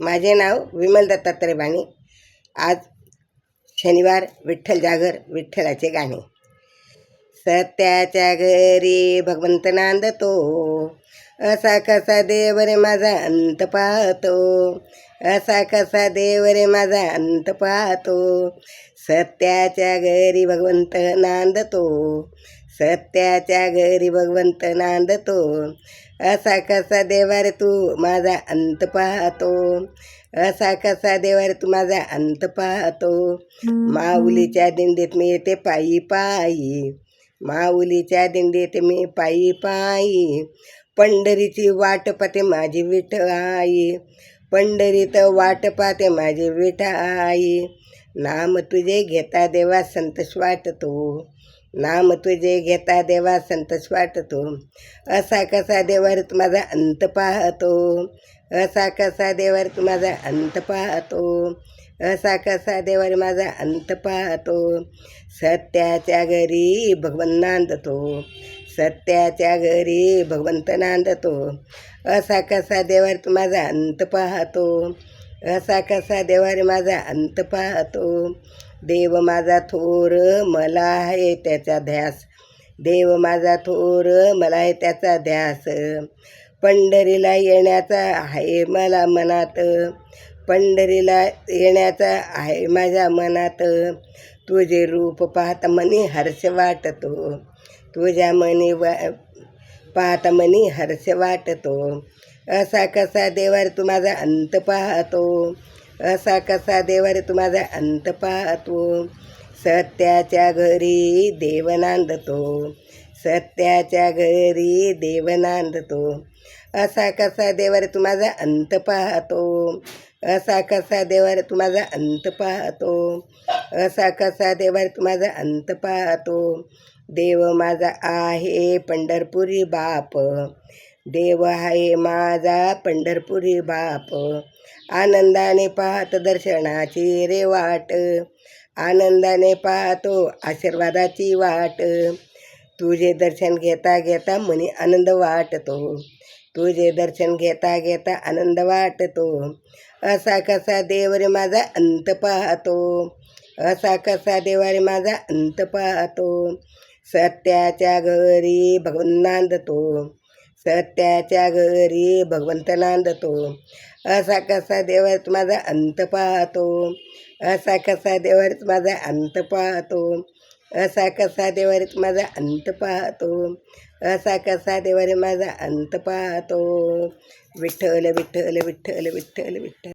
माझे नाव विमल दत्तात्रय बाणी आज शनिवार विठ्ठल जागर विठ्ठलाचे गाणे. सत्याच्या घरी भगवंत नांदतो असा कसा देव रे माझा अंत पाहतो असा कसा देव रे माझा अंत पाहतो सत्याच्या घरी भगवंत नांदतो सत्याच्या घरी भगवंत नांदतो असा कसा देवारे तू माझा अंत पाहतो? असा कसा देवारे तू माझा अंत पाहतो? माऊलीच्या दिंडीत मी येते पायी पायी. माऊलीच्या दिंडीत मी पायी पायी. पंढरीची वाट पाते माझी विठ आई. पंढरीत वाट पाते माझी विठ आई. नाम तुझे घेता देवा संतोष वाटतो नाम तुझे घेता देवा संतोष वाटतो असा कसा देवर माझा अंत पाहतो. असा कसा देवर माझा अंत पाहतो. असा कसा देवर माझा अंत पाहतो. सत्याच्या घरी भगवंत नांदतो. सत्याच्या घरी भगवंत नांदतो. असा कसा देवर माझा अंत पाहतो. असा कसा देवारे माझा अंत पाहतो. देव माझा थोर मला आहे त्याचा ध्यास. देव माझा थोर मला आहे त्याचा ध्यास. पंढरीला येण्याचा आहे मला मनात. पंढरीला येण्याचा आहे माझ्या मनात. तुझे रूप पाहता मनी हर्ष वाटतो. तुझ्या मनी वा पाहता मनी हर्ष वाटतो. असा कसा देवार तू माझा अंत पाहतो असा कसा देवार तू माझा अंत पाहतो. सत्याच्या घरी देव नांदतो सत्याच्या घरी देव नांदतो. असा कसा देवार तू माझा अंत पाहतो असा कसा देवार तू माझा अंत पाहतो. असा कसा देवार तू माझा अंत पाहतो देव माझा आहे पंढरपुरी बाप. देव आहे माझा पंढरपुरी बाप. आनंदाने पाहत दर्शनाची रे वाट. आनंदाने पाहतो आशीर्वादाची वाट. तुझे दर्शन घेता घेता मनी आनंद वाटतो. तुझे दर्शन घेता घेता आनंद वाटतो. असा कसा देव रे माझा अंत पाहतो. असा कसा देवा रे माझा अंत पाहतो. सत्याच्या घरी भगवंत नांदतो. सत्याच्या घरी भगवंत नांदतो असा कसा देवा माझा अंत पाहतो. असा कसा देवा माझा अंत पाहतो. असा कसा देवा माझा अंत पाहतो. असा कसा देवा माझा अंत पाहतो. विठ्ठल विठ्ठल विठ्ठल विठ्ठल विठ्ठल.